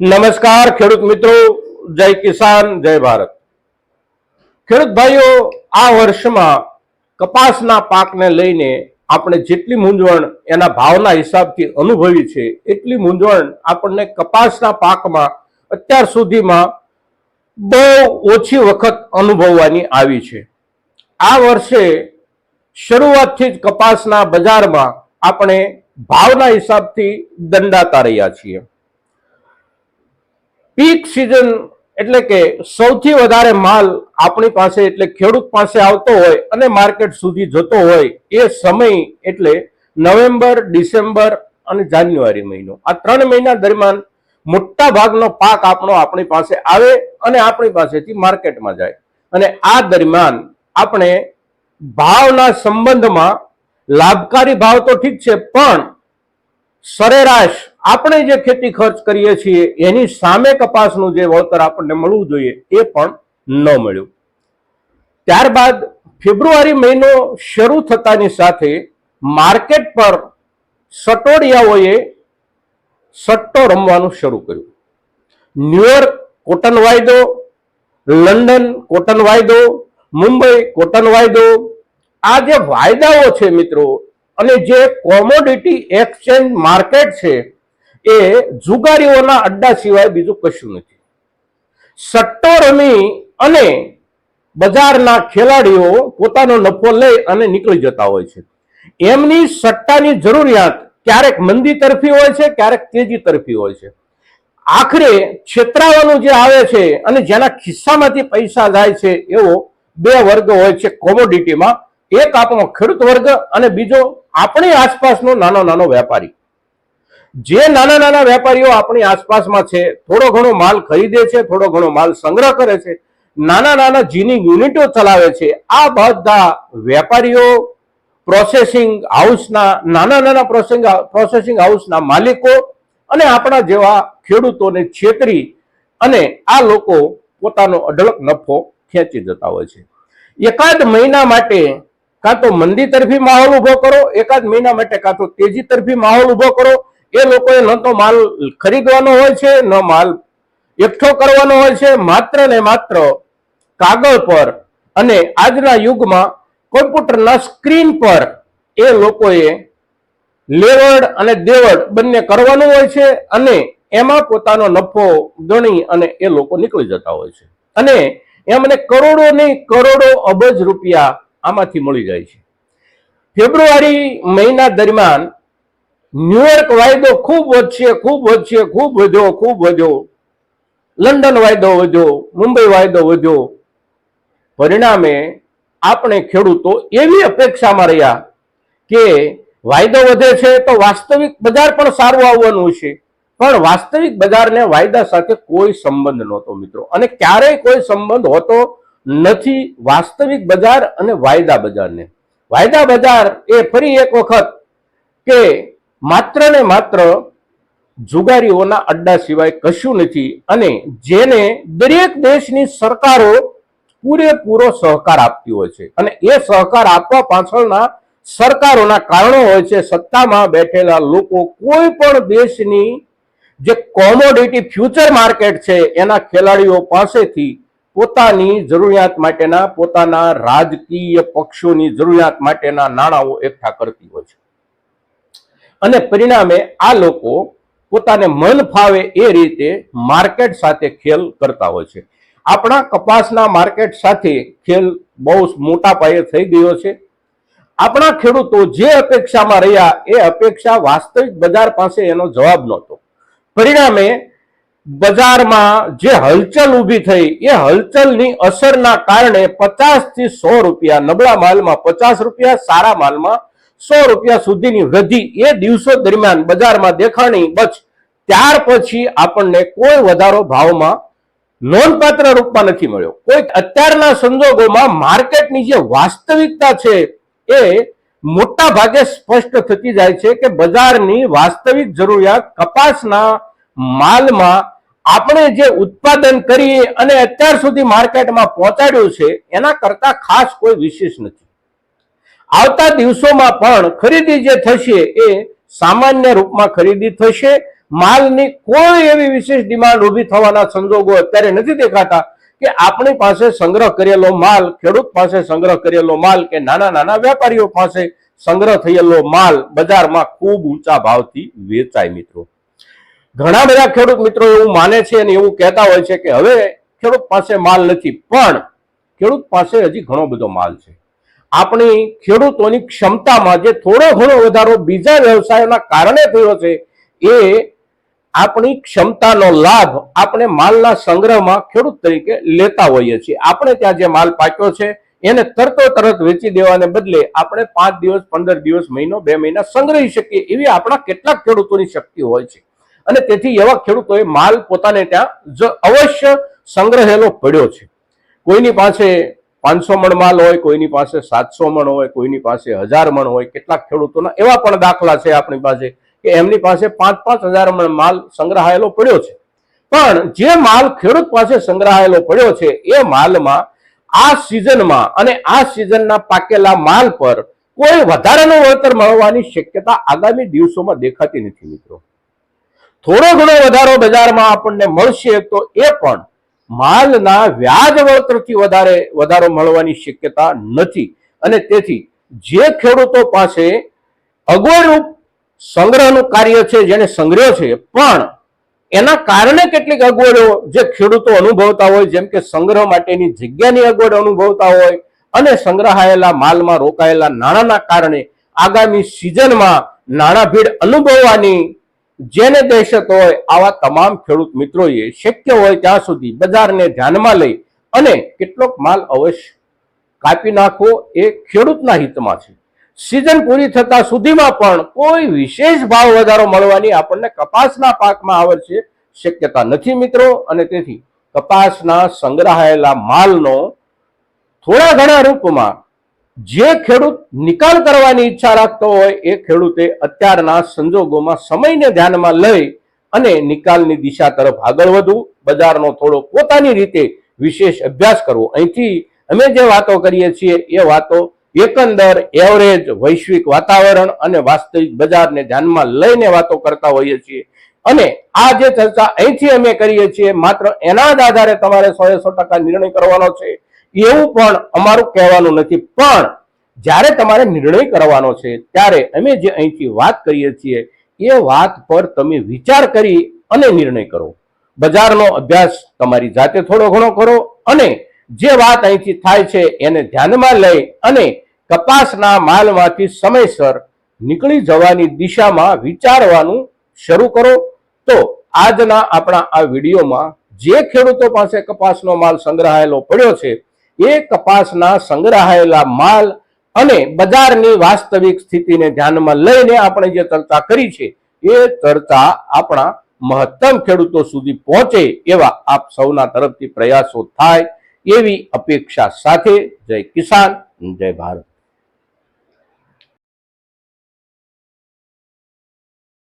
નમસ્કાર, ખેડૂત મિત્રો, જય કિસાન, જય ભારત. ખેડૂત ભાઈઓ, આ વર્ષમાં કપાસના પાકને લઈને આપણે જેટલી મૂંઝવણ એના ભાવના હિસાબથી અનુભવી છે, એટલી મૂંઝવણ આપણને કપાસના પાકમાં અત્યાર સુધીમાં બહુ ઓછી વખત અનુભવવાની આવી છે. આ વર્ષે શરૂઆતથી જ કપાસના બજારમાં આપણે ભાવના હિસાબથી દંડાતા રહ્યા છીએ. પીક સિઝન એટલે કે સૌથી વધારે માલ આપણી પાસે એટલે ખેડૂત પાસે આવતો હોય અને માર્કેટ સુધી જતો હોય એ સમય એટલે નવેમ્બર, ડિસેમ્બર અને જાન્યુઆરી મહિનો. આ ત્રણ મહિના દરમિયાન મોટા ભાગનો પાક આપણો આપણી પાસે આવે અને આપણી પાસેથી માર્કેટમાં જાય. અને આ દરમિયાન આપણે ભાવના સંબંધમાં લાભકારી ભાવ તો ઠીક છે, પણ સરેરાશ આપણે જે ખેતી ખર્ચ કરીએ છીએ, એની સામે કપાસનું જે વળતર આપણને મળવું જોઈએ, એ પણ ન મળ્યું. ત્યારબાદ ફેબ્રુઆરી મહિનો શરૂ થતાની સાથે માર્કેટ પર સટોડિયાઓએ સટ્ટો રમવાનું શરૂ કર્યું. ન્યુયોર્ક કોટન વાયદો, લંડન કોટન વાયદો, મુંબઈ કોટન વાયદો, આ જે વાયદાઓ છે મિત્રો અને જે કોમોડિટી એક્સચેન્જ માર્કેટ છે, એ જુગારીઓના અડ્ડા સિવાય બીજું કશું નથી. સટ્ટો રમી અને બજારના ખેલાડીઓ પોતાનો નફો લઈ અને નીકળી જતા હોય છે. એમની સટ્ટાની જરૂરિયાત ક્યારેક મંદી તરફી હોય છે, ક્યારેક તેજી તરફી હોય છે. આખરે છેતરાવાનું જે આવે છે અને જેના ખિસ્સામાંથી પૈસા જાય છે એવો બે વર્ગ હોય છે કોમોડિટીમાં એક આપણો ખેડૂત વર્ગ અને બીજો આપણી આસપાસનો નાનો નાનો વેપારી. જે નાના નાના વેપારીઓ આપણી આસપાસમાં છે, થોડો ઘણો માલ ખરીદે છે, થોડો ઘણો માલ સંગ્રહ કરે છે, નાના નાના જીની યુનિટો ચલાવે છે, આ બધા વેપારીઓ પ્રોસેસિંગ હાઉસના નાના નાના પ્રોસેસિંગ પ્રોસેસિંગ હાઉસના માલિકો અને આપણા જેવા ખેડૂતોને છેતરી અને આ લોકો પોતાનો અઢળક નફો ખેંચી જતા હોય છે. એકાદ મહિના માટે કાં તો મંદી તરફી માહોલ ઊભો કરો, એકાદ મહિના માટે કાં તો તેજી તરફી માહોલ ઊભો કરો. એ લોકોએ ન તો માલ ખરીદવાનો હોય છે, ન માલ એકઠો કરવાનો હોય છે. માત્ર ને માત્ર કાગળ પર અને આજના યુગમાં કોમ્પ્યુટરના સ્ક્રીન પર એ લોકોએ લેવડ અને દેવડ બંને કરવાનું હોય છે અને એમાં પોતાનો નફો ગણી અને એ લોકો નીકળી જતા હોય છે. અને એમને કરોડો નહીં કરોડો અબજ રૂપિયા આમાંથી મળી જાય છે. ફેબ્રુઆરી મહિના દરમિયાન ન્યુયોર્ક વાયદો ખૂબ વધશે ખૂબ વધશે, ખૂબ વધ્યો ખૂબ વધ્યો. લંડન વાયદો વધ્યો, મુંબઈ વાયદો વધ્યો. પરિણામે આપણે ખેડૂતો એવી અપેક્ષામાં રહ્યા કે વાયદો વધે છે તો વાસ્તવિક બજાર પણ સારું આવવાનું છે. પણ વાસ્તવિક બજારને વાયદા સાથે કોઈ સંબંધ નહોતો મિત્રો. અને ક્યારેય કોઈ સંબંધ હોતો નથી વાસ્તવિક બજાર અને વાયદા બજારને. વાયદા બજાર એ ફરી એક વખત કે માત્ર ને માત્ર જુગારીઓના અડ્ડા સિવાય કશું નથી અને જેને દરેક દેશની સરકારો પૂરેપૂરો સહકાર આપતી હોય છે. અને એ સહકાર આપવા પાછળના સરકારોના કારણો હોય છે સત્તામાં બેઠેલા લોકો કોઈ પણ દેશની જે કોમોડિટી ફ્યુચર માર્કેટ છે એના ખેલાડીઓ પાસેથી પોતાની જરૂરિયાત માટેના પોતાના રાજકીય પક્ષોની જરૂરિયાત માટેના નાણાંઓ એકઠા કરતી હોય છે. અને પરિણામે આ લોકો પોતાને મન ફાવે એ રીતે માર્કેટ સાથે ખેલ કરતા હોય છે. આપણા કપાસના માર્કેટ સાથે ખેલ બહુ મોટા પાયે થઈ ગયો છે. આપણા ખેડૂતો જે અપેક્ષામાં રહ્યા એ અપેક્ષા વાસ્તવિક બજાર પાસે એનો જવાબ નહોતો. પરિણામે બજારમાં જે હલચલ ઊભી થઈ, એ હલચલની અસરના કારણે પચાસથી સો રૂપિયા, નબળા માલમાં પચાસ રૂપિયા, સારા માલમાં સો રૂપિયા સુધીની વૃદ્ધિ એ દિવસો દરમિયાન બજારમાં દેખાણી બચ ત્યાર પછી આપણને કોઈ વધારો ભાવમાં નોંધપાત્ર રૂપમાં નથી મળ્યો. કોઈ અત્યારના સંજોગોમાં માર્કેટની જે વાસ્તવિકતા છે એ મોટા ભાગે સ્પષ્ટ થતી જાય છે કે બજારની વાસ્તવિક જરૂરિયાત કપાસના માલમાં આપણે જે ઉત્પાદન કરી અને અત્યાર સુધી માર્કેટમાં પહોંચાડ્યું છે, એના કરતા ખાસ કોઈ વિશેષ નથી. આવતા દિવસોમાં પણ ખરીદી જે થશે એ સામાન્ય રૂપમાં ખરીદી થશે. માલની કોઈ એવી વિશેષ ડિમાન્ડ ઊભી થવાના સંજોગો અત્યારે નથી દેખાતા કે આપણી પાસે સંગ્રહ કરેલો માલ, ખેડૂત પાસે સંગ્રહ કરેલો માલ કે નાના નાના વેપારીઓ પાસે સંગ્રહ થયેલો માલ બજારમાં ખૂબ ઊંચા ભાવથી વેચાય મિત્રો. ઘણા બધા ખેડૂત મિત્રો એવું માને છે અને એવું કહેતા હોય છે કે હવે ખેડૂત પાસે માલ નથી, પણ ખેડૂત પાસે હજી ઘણો બધો માલ છે. આપણી ખેડૂતોની ક્ષમતામાં જે થોડો ઘણો વધારો બીજા વ્યવસાયોના કારણે થયો છે, એ આપણી ક્ષમતાનો લાભ આપણે માલના સંગ્રહમાં ખેડૂત તરીકે લેતા હોઈએ છીએ. આપણે ત્યાં જે માલ પાક્યો છે, એને તરતો તરત વેચી દેવાને બદલે આપણે પાંચ દિવસ, પંદર દિવસ, મહિનો, બે મહિના સંગ્રહી શકીએ એવી આપણા કેટલાક ખેડૂતોની શક્તિ હોય છે. અને તેથી એવા ખેડૂતોએ માલ પોતાને ત્યાં જ અવશ્ય સંગ્રહેલો પડ્યો છે. કોઈની પાસે પાંચસો મણ માલ હોય, કોઈની પાસે સાતસો મણ હોય, કોઈની પાસે હજાર મણ હોય, કેટલાક ખેડૂતોના એવા પણ દાખલા છે આપણી પાસે કે એમની પાસે પાંચ પાંચ હજાર મણ માલ સંગ્રહાયેલો પડ્યો છે. પણ જે માલ ખેડૂત પાસે સંગ્રહાયેલો પડ્યો છે, એ માલમાં આ સિઝનમાં અને આ સિઝનના પાકેલા માલ પર કોઈ વધારાનું વળતર મળવાની શક્યતા આગામી દિવસોમાં દેખાતી નથી મિત્રો. થોડો ઘણો વધારો બજારમાં આપણને મળશે તો એ પણ માલના વ્યાજ વળતરથી વધારે વધારો મળવાની શક્યતા નથી. અને તેથી જે ખેડૂતો પાસે અગવડરૂપ સંગ્રહનું કાર્ય છે જેને સંગ્રહ છે, પણ એના કારણે કેટલીક અગવડો જે ખેડૂતો અનુભવતા હોય, જેમ કે સંગ્રહ માટેની જગ્યાની અગવડ અનુભવતા હોય અને સંગ્રહાયેલા માલમાં રોકાયેલા નાણાંના કારણે આગામી સિઝનમાં નાણાં ભીડ અનુભવવાની જેને દહેશત હોય આવા તમામ ખેડૂત મિત્રોએ શક્ય હોય ત્યાં સુધી બજારને ધ્યાનમાં લઈ અને કેટલોક માલ અવશ્ય કાપી નાખવો એ ખેડૂતના હિતમાં છે. સિઝન પૂરી થતા સુધીમાં પણ કોઈ વિશેષ ભાવ વધારો મળવાની આપણને કપાસના પાકમાં આવે છે શક્યતા નથી મિત્રો અને તેથી કપાસના સંગ્રહાયેલા માલનો થોડા ઘણા રૂપમાં જે ખેડૂત નિકાલ કરવાની ઈચ્છા રાખતો હોય, એ ખેડૂતે અત્યારના સંજોગોમાં સમયને ધ્યાનમાં લઈ અને નિકાલની દિશા તરફ આગળ વધવું, બજારનો થોડો પોતાની રીતે વિશેષ અભ્યાસ કરવો. અહીંથી અમે જે વાતો કરીએ છીએ, એ વાતો એકંદર એવરેજ વૈશ્વિક વાતાવરણ અને વાસ્તવિક બજારને ધ્યાનમાં લઈને વાતો કરતા હોઈએ છીએ. અને આ જે ચર્ચા અહીંથી અમે કરીએ છીએ, માત્ર એના જ આધારે તમારે સો સો ટકા નિર્ણય કરવાનો છે. એવું પણ અમારું કહેવાનું નથી. પણ જ્યારે તમારે નિર્ણય કરવાનો છે, ત્યારે અમે જે અહીંથી વાત કરીએ છીએ, એ વાત પર તમે વિચાર કરી અને નિર્ણય કરો. બજારનો અભ્યાસ તમારી જાતે થોડો ઘણો કરો અને જે વાત અહીંથી થાય છે, એને ધ્યાનમાં લઈ અને કપાસના માલમાંથી સમયસર નીકળી જવાની દિશામાં વિચારવાનું શરૂ કરો. તો આજના આપણા આ વિડીયોમાં જે ખેડૂતો પાસે કપાસનો માલ સંગ્રહાયેલો પડ્યો છે એ કપાસના સંગ્રહાયેલા માલ અને બજારની વાસ્તવિક સ્થિતિને ધ્યાનમાં લઈને આપણે જે ચર્ચા કરી છે, એ ચર્ચા આપણા મહત્તમ ખેડૂતો સુધી પહોંચે એવા આપ સૌના તરફથી પ્રયાસો થાય એવી અપેક્ષા સાથે. જય કિસાન, જય ભારત.